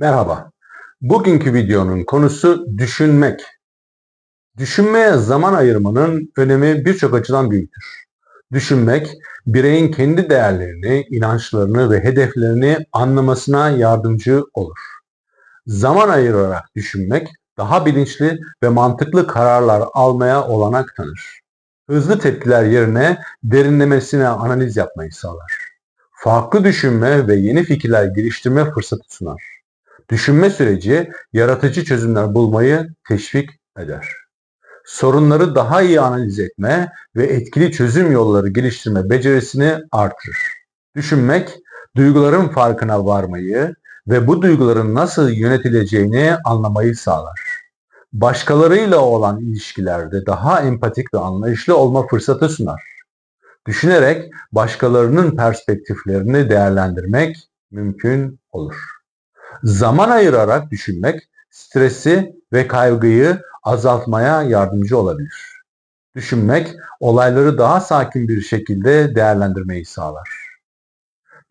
Merhaba. Bugünkü videonun konusu düşünmek. Düşünmeye zaman ayırmanın önemi birçok açıdan büyüktür. Düşünmek, bireyin kendi değerlerini, inançlarını ve hedeflerini anlamasına yardımcı olur. Zaman ayırarak düşünmek, daha bilinçli ve mantıklı kararlar almaya olanak tanır. Hızlı tepkiler yerine derinlemesine analiz yapmayı sağlar. Farklı düşünme ve yeni fikirler geliştirme fırsatı sunar. Düşünme süreci yaratıcı çözümler bulmayı teşvik eder. Sorunları daha iyi analiz etme ve etkili çözüm yolları geliştirme becerisini artırır. Düşünmek, duyguların farkına varmayı ve bu duyguların nasıl yönetileceğini anlamayı sağlar. Başkalarıyla olan ilişkilerde daha empatik ve anlayışlı olma fırsatı sunar. Düşünerek başkalarının perspektiflerini değerlendirmek mümkün olur. Zaman ayırarak düşünmek stresi ve kaygıyı azaltmaya yardımcı olabilir. Düşünmek olayları daha sakin bir şekilde değerlendirmeyi sağlar.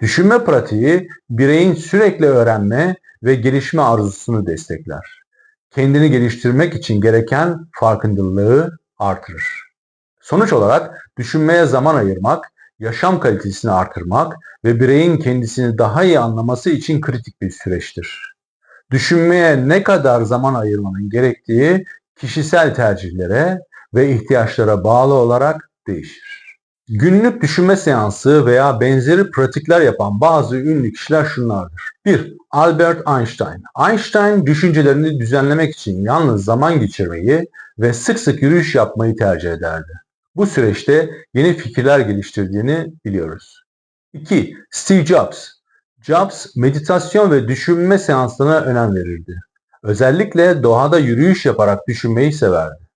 Düşünme pratiği bireyin sürekli öğrenme ve gelişme arzusunu destekler. Kendini geliştirmek için gereken farkındalığı artırır. Sonuç olarak düşünmeye zaman ayırmak, yaşam kalitesini artırmak ve bireyin kendisini daha iyi anlaması için kritik bir süreçtir. Düşünmeye ne kadar zaman ayırmanın gerektiği kişisel tercihlere ve ihtiyaçlara bağlı olarak değişir. Günlük düşünme seansı veya benzeri pratikler yapan bazı ünlü kişiler şunlardır. 1. Albert Einstein. Einstein düşüncelerini düzenlemek için yalnız zaman geçirmeyi ve sık sık yürüyüş yapmayı tercih ederdi. Bu süreçte yeni fikirler geliştirdiğini biliyoruz. 2. Steve Jobs. Jobs meditasyon ve düşünme seanslarına önem verirdi. Özellikle doğada yürüyüş yaparak düşünmeyi severdi.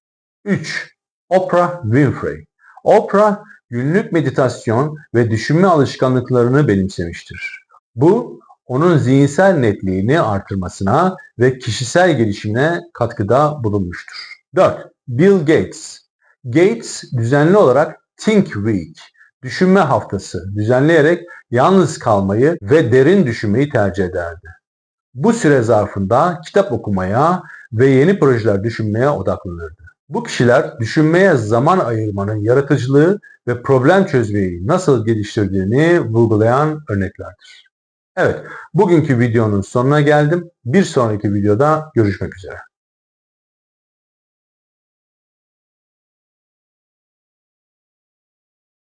3. Oprah Winfrey. Oprah günlük meditasyon ve düşünme alışkanlıklarını benimsemiştir. Bu onun zihinsel netliğini artırmasına ve kişisel gelişimine katkıda bulunmuştur. 4. Bill Gates. Gates düzenli olarak Think Week, düşünme haftası düzenleyerek yalnız kalmayı ve derin düşünmeyi tercih ederdi. Bu süre zarfında kitap okumaya ve yeni projeler düşünmeye odaklanırdı. Bu kişiler düşünmeye zaman ayırmanın yaratıcılığı ve problem çözmeyi nasıl geliştirdiğini vurgulayan örneklerdir. Evet, bugünkü videonun sonuna geldim. Bir sonraki videoda görüşmek üzere.